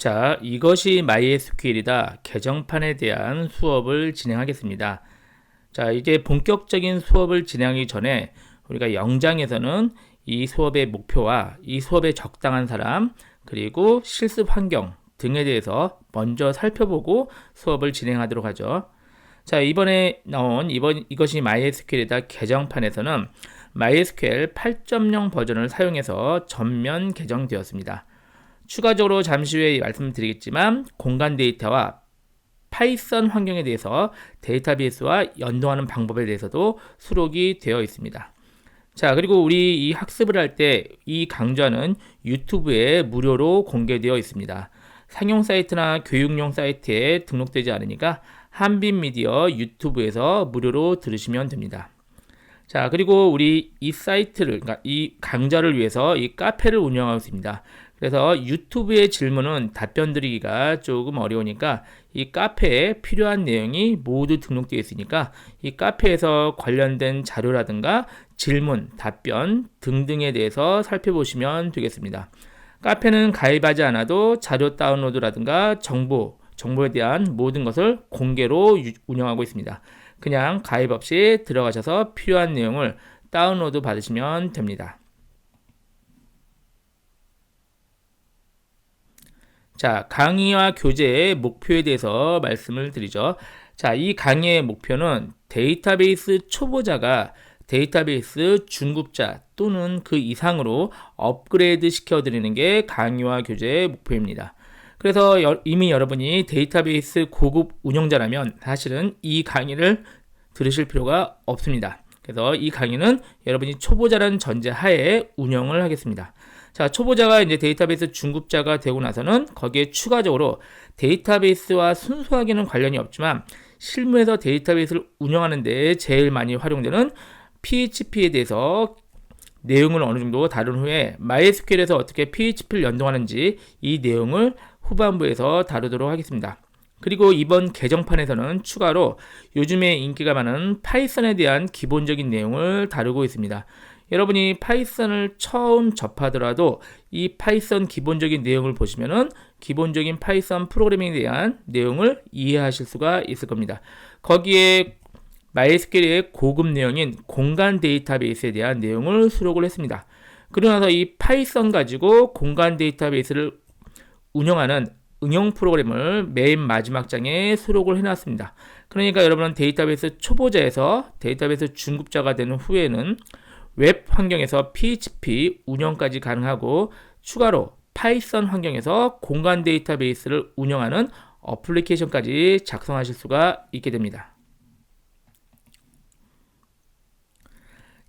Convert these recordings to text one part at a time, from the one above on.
자, 이것이 MySQL이다. 개정판에 대한 수업을 진행하겠습니다. 자, 이제 본격적인 수업을 진행하기 전에 우리가 영장에서는 이 수업의 목표와 이 수업에 적당한 사람, 그리고 실습 환경 등에 대해서 먼저 살펴보고 수업을 진행하도록 하죠. 자, 이번에 나온 이번 이것이 MySQL이다 개정판에서는 MySQL 8.0 버전을 사용해서 전면 개정되었습니다. 추가적으로 잠시 후에 말씀드리겠지만 공간 데이터와 파이썬 환경에 대해서 데이터베이스와 연동하는 방법에 대해서도 수록이 되어 있습니다. 자, 그리고 우리 이 학습을 할 때 이 강좌는 유튜브에 무료로 공개되어 있습니다. 상용 사이트나 교육용 사이트에 등록되지 않으니까 한빈 미디어 유튜브에서 무료로 들으시면 됩니다. 자, 그리고 우리 이 사이트를, 그러니까 이 강좌를 위해서 이 카페를 운영하고 있습니다. 그래서 유튜브의 질문은 답변 드리기가 조금 어려우니까 이 카페에 필요한 내용이 모두 등록되어 있으니까 이 카페에서 관련된 자료라든가 질문, 답변 등등에 대해서 살펴보시면 되겠습니다. 카페는 가입하지 않아도 자료 다운로드라든가 정보, 정보에 대한 모든 것을 공개로 운영하고 있습니다. 그냥 가입 없이 들어가셔서 필요한 내용을 다운로드 받으시면 됩니다. 자, 강의와 교재의 목표에 대해서 말씀을 드리죠. 자, 이 강의의 목표는 데이터베이스 초보자가 데이터베이스 중급자 또는 그 이상으로 업그레이드 시켜드리는 게 강의와 교재의 목표입니다. 그래서 이미 여러분이 데이터베이스 고급 운영자라면 사실은 이 강의를 들으실 필요가 없습니다. 그래서 이 강의는 여러분이 초보자라는 전제 하에 운영을 하겠습니다. 자, 초보자가 이제 데이터베이스 중급자가 되고 나서는 거기에 추가적으로 데이터베이스와 순수하게는 관련이 없지만 실무에서 데이터베이스를 운영하는 데 제일 많이 활용되는 PHP에 대해서 내용을 어느 정도 다룬 후에 MySQL에서 어떻게 PHP를 연동하는지 이 내용을 후반부에서 다루도록 하겠습니다. 그리고 이번 개정판에서는 추가로 요즘에 인기가 많은 파이썬에 대한 기본적인 내용을 다루고 있습니다. 여러분이 파이썬을 처음 접하더라도 이 파이썬 기본적인 내용을 보시면은 기본적인 파이썬 프로그래밍에 대한 내용을 이해하실 수가 있을 겁니다. 거기에 MySQL의 고급 내용인 공간 데이터베이스에 대한 내용을 수록을 했습니다. 그러고 나서 이 파이썬 가지고 공간 데이터베이스를 운영하는 응용 프로그램을 맨 마지막 장에 수록을 해놨습니다. 그러니까 여러분은 데이터베이스 초보자에서 데이터베이스 중급자가 되는 후에는 웹 환경에서 PHP 운영까지 가능하고 추가로 파이썬 환경에서 공간 데이터베이스를 운영하는 어플리케이션까지 작성하실 수가 있게 됩니다.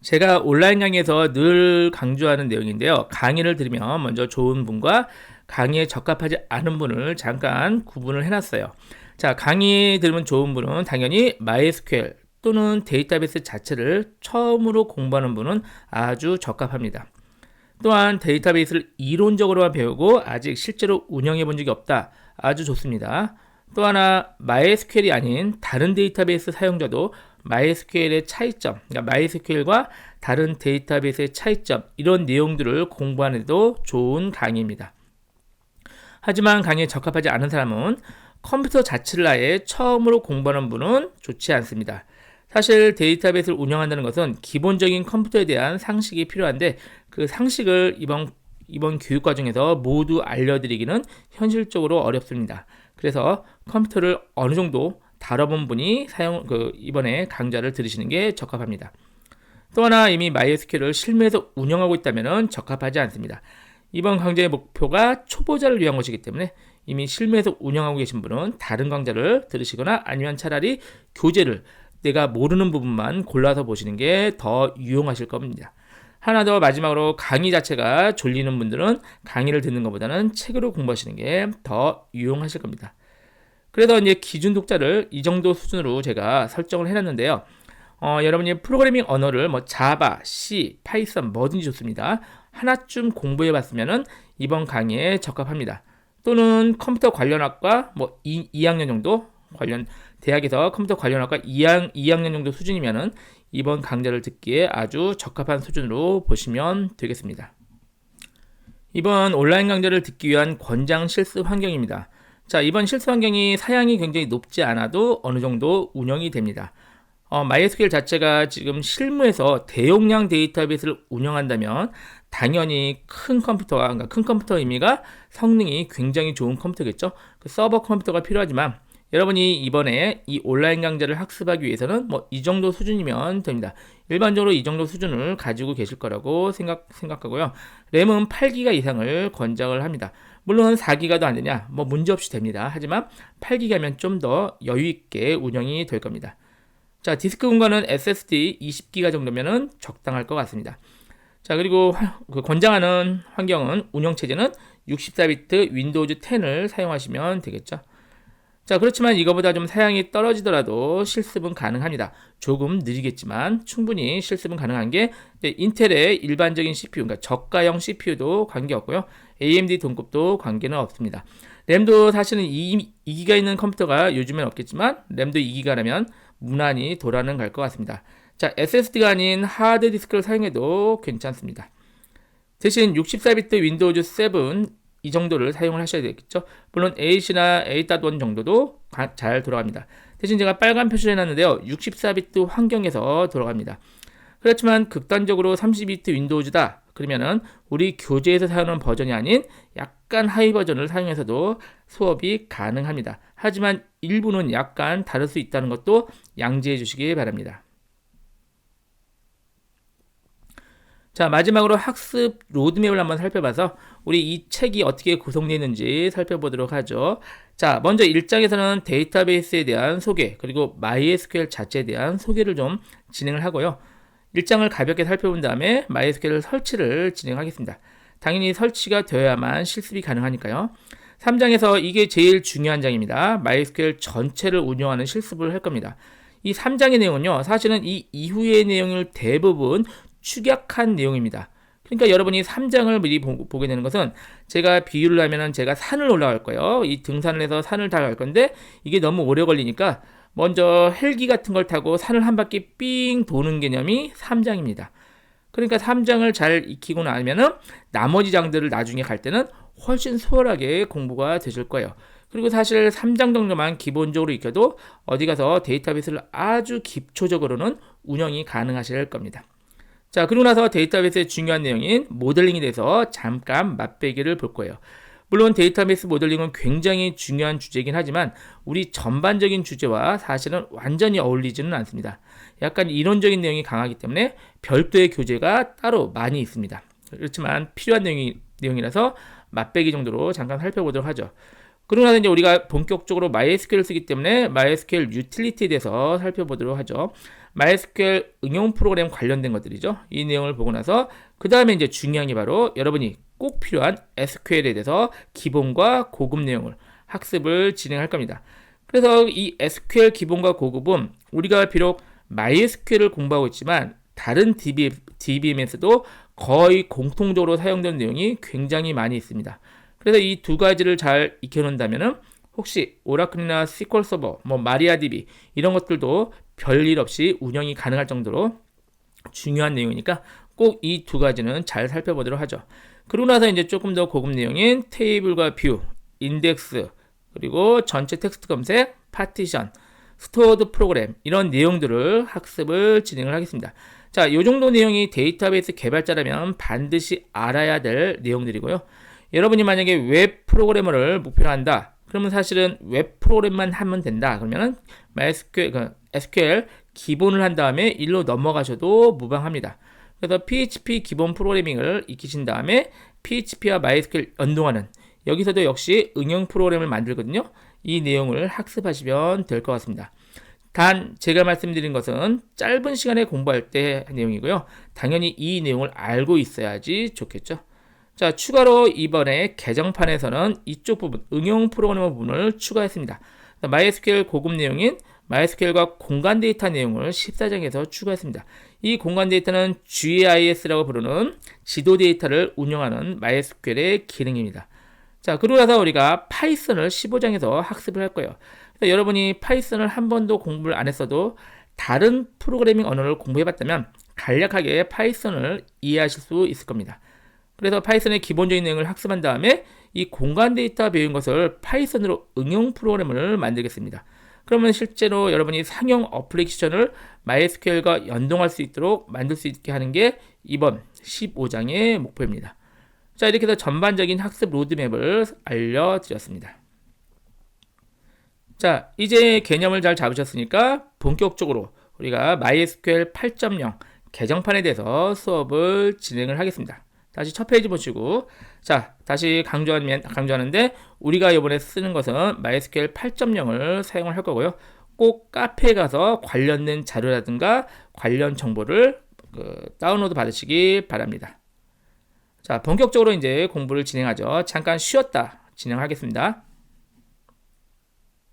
제가 온라인 강의에서 늘 강조하는 내용인데요. 강의를 들으면 먼저 좋은 분과 강의에 적합하지 않은 분을 잠깐 구분을 해놨어요. 자, 강의 들으면 좋은 분은 당연히 MySQL 또는 데이터베이스 자체를 처음으로 공부하는 분은 아주 적합합니다. 또한 데이터베이스를 이론적으로만 배우고 아직 실제로 운영해 본 적이 없다. 아주 좋습니다. 또 하나 MySQL이 아닌 다른 데이터베이스 사용자도 MySQL의 차이점, 그러니까 MySQL과 다른 데이터베이스의 차이점 이런 내용들을 공부하는 데도 좋은 강의입니다. 하지만 강의에 적합하지 않은 사람은 컴퓨터 자체를 아예 처음으로 공부하는 분은 좋지 않습니다. 사실 데이터베이스를 운영한다는 것은 기본적인 컴퓨터에 대한 상식이 필요한데 그 상식을 이번 이번 교육 과정에서 모두 알려드리기는 현실적으로 어렵습니다. 그래서 컴퓨터를 어느 정도 다뤄본 분이 사용 그 이번에 강좌를 들으시는 게 적합합니다. 또 하나 이미 MySQL을 실무에서 운영하고 있다면 적합하지 않습니다. 이번 강좌의 목표가 초보자를 위한 것이기 때문에 이미 실무에서 운영하고 계신 분은 다른 강좌를 들으시거나 아니면 차라리 교재를 내가 모르는 부분만 골라서 보시는 게 더 유용하실 겁니다. 하나 더 마지막으로 강의 자체가 졸리는 분들은 강의를 듣는 것보다는 책으로 공부하시는 게 더 유용하실 겁니다. 그래서 이제 기준 독자를 이 정도 수준으로 제가 설정을 해놨는데요. 어, 여러분이 프로그래밍 언어를 뭐 자바, C, 파이썬 뭐든지 좋습니다. 하나쯤 공부해 봤으면은 이번 강의에 적합합니다. 또는 컴퓨터 관련학과 뭐 2, 2학년 정도 관련 대학에서 컴퓨터 관련학과 2학, 2학년 정도 수준이면은 이번 강좌를 듣기에 아주 적합한 수준으로 보시면 되겠습니다. 이번 온라인 강좌를 듣기 위한 권장 실습 환경입니다. 자, 이번 실습 환경이 사양이 굉장히 높지 않아도 어느 정도 운영이 됩니다. 어, MySQL 자체가 지금 실무에서 대용량 데이터베이스를 운영한다면 당연히 큰 컴퓨터가, 그러니까 큰 컴퓨터 의미가 성능이 굉장히 좋은 컴퓨터겠죠. 그 서버 컴퓨터가 필요하지만 여러분이 이번에 이 온라인 강좌를 학습하기 위해서는 뭐 이 정도 수준이면 됩니다. 일반적으로 이 정도 수준을 가지고 계실 거라고 생각, 생각하고요. 램은 8기가 이상을 권장을 합니다. 물론 4기가도 안 되냐? 뭐 문제 없이 됩니다. 하지만 8기가면 좀 더 여유 있게 운영이 될 겁니다. 자, 디스크 공간은 SSD 20기가 정도면은 적당할 것 같습니다. 자, 그리고 그 권장하는 환경은 운영 체제는 64비트 윈도우즈 10을 사용하시면 되겠죠. 자, 그렇지만 이거보다 좀 사양이 떨어지더라도 실습은 가능합니다. 조금 느리겠지만 충분히 실습은 가능한 게 인텔의 일반적인 CPU, 그러니까 저가형 CPU도 관계없고요. AMD 동급도 관계는 없습니다. 램도 사실은 2, 2기가 있는 컴퓨터가 요즘엔 없겠지만 램도 2기가라면 무난히 돌아는 갈 것 같습니다. 자, SSD가 아닌 하드 디스크를 사용해도 괜찮습니다. 대신 64비트 윈도우즈 7 이 정도를 사용을 하셔야 되겠죠. 물론 A이나 A.1 정도도 잘 돌아갑니다. 대신 제가 빨간 표시를 해놨는데요. 64비트 환경에서 돌아갑니다. 그렇지만 극단적으로 32비트 윈도우즈다. 그러면은 우리 교재에서 사용하는 버전이 아닌 약간 하이 버전을 사용해서도 수업이 가능합니다. 하지만 일부는 약간 다를 수 있다는 것도 양지해 주시기 바랍니다. 자, 마지막으로 학습 로드맵을 한번 살펴봐서 우리 이 책이 어떻게 구성되어 있는지 살펴보도록 하죠. 자, 먼저 1장에서는 데이터베이스에 대한 소개, 그리고 MySQL 자체에 대한 소개를 좀 진행을 하고요. 1장을 가볍게 살펴본 다음에 MySQL 설치를 진행하겠습니다. 당연히 설치가 되어야만 실습이 가능하니까요. 3장에서 이게 제일 중요한 장입니다. MySQL 전체를 운영하는 실습을 할 겁니다. 이 3장의 내용은요, 사실은 이 이후의 내용을 대부분 축약한 내용입니다. 그러니까 여러분이 3장을 미리 보, 게 되는 것은 제가 비유를 하면은 제가 산을 올라갈 거예요. 이 등산을 해서 산을 다 갈 건데 이게 너무 오래 걸리니까 먼저 헬기 같은 걸 타고 산을 한 바퀴 삥 도는 개념이 3장입니다. 그러니까 3장을 잘 익히고 나면은 나머지 장들을 나중에 갈 때는 훨씬 수월하게 공부가 되실 거예요. 그리고 사실 3장 정도만 기본적으로 익혀도 어디 가서 데이터베이스를 아주 기초적으로는 운영이 가능하실 겁니다. 자, 그리고 나서 데이터베이스의 중요한 내용인 모델링에 대해서 잠깐 맛배기를 볼 거예요. 물론 데이터베이스 모델링은 굉장히 중요한 주제이긴 하지만 우리 전반적인 주제와 사실은 완전히 어울리지는 않습니다. 약간 이론적인 내용이 강하기 때문에 별도의 교재가 따로 많이 있습니다. 그렇지만 필요한 내용이, 내용이라서 맛배기 정도로 잠깐 살펴보도록 하죠. 그러고 나서 이제 우리가 본격적으로 MySQL을 쓰기 때문에 MySQL 유틸리티에 대해서 살펴보도록 하죠. MySQL 응용 프로그램 관련된 것들이죠. 이 내용을 보고 나서 그 다음에 이제 중요한 게 바로 여러분이 꼭 필요한 SQL에 대해서 기본과 고급 내용을 학습을 진행할 겁니다. 그래서 이 SQL 기본과 고급은 우리가 비록 MySQL을 공부하고 있지만 다른 DB, DBM에서도 거의 공통적으로 사용되는 내용이 굉장히 많이 있습니다. 그래서 이 두 가지를 잘 익혀놓는다면은 혹시 오라클이나 SQL 서버, 뭐 마리아DB 이런 것들도 별일 없이 운영이 가능할 정도로 중요한 내용이니까 꼭 이 두 가지는 잘 살펴보도록 하죠. 그러고 나서 이제 조금 더 고급 내용인 테이블과 뷰, 인덱스, 그리고 전체 텍스트 검색, 파티션, 스토어드 프로그램 이런 내용들을 학습을 진행을 하겠습니다. 자, 이 정도 내용이 데이터베이스 개발자라면 반드시 알아야 될 내용들이고요. 여러분이 만약에 웹 프로그래머를 목표로 한다. 그러면 사실은 웹 프로그램만 하면 된다. 그러면은 MySQL, 그 SQL 기본을 한 다음에 일로 넘어가셔도 무방합니다. 그래서 PHP 기본 프로그래밍을 익히신 다음에 PHP와 MySQL 연동하는 여기서도 역시 응용 프로그램을 만들거든요. 이 내용을 학습하시면 될 것 같습니다. 단 제가 말씀드린 것은 짧은 시간에 공부할 때 내용이고요. 당연히 이 내용을 알고 있어야지 좋겠죠. 자, 추가로 이번에 개정판에서는 이쪽 부분, 응용 프로그래머 부분을 추가했습니다. MySQL 고급 내용인 MySQL과 공간 데이터 내용을 14장에서 추가했습니다. 이 공간 데이터는 GIS라고 부르는 지도 데이터를 운영하는 MySQL의 기능입니다. 자, 그러고 나서 우리가 파이썬을 15장에서 학습을 할 거예요. 여러분이 파이썬을 한 번도 공부를 안 했어도 다른 프로그래밍 언어를 공부해 봤다면 간략하게 파이썬을 이해하실 수 있을 겁니다. 그래서 파이썬의 기본적인 내용을 학습한 다음에 이 공간 데이터 배운 것을 파이썬으로 응용 프로그램을 만들겠습니다. 그러면 실제로 여러분이 상용 어플리케이션을 MySQL과 연동할 수 있도록 만들 수 있게 하는 게 이번 15장의 목표입니다. 자, 이렇게 해서 전반적인 학습 로드맵을 알려드렸습니다. 자, 이제 개념을 잘 잡으셨으니까 본격적으로 우리가 MySQL 8.0 개정판에 대해서 수업을 진행을 하겠습니다. 다시 첫 페이지 보시고 자 다시 강조하면 강조하는데 우리가 이번에 쓰는 것은 MySQL 8.0을 사용을 할 거고요. 꼭 카페에 가서 관련된 자료라든가 관련 정보를 그, 다운로드 받으시기 바랍니다. 자 본격적으로 이제 공부를 진행하죠. 잠깐 쉬었다 진행하겠습니다.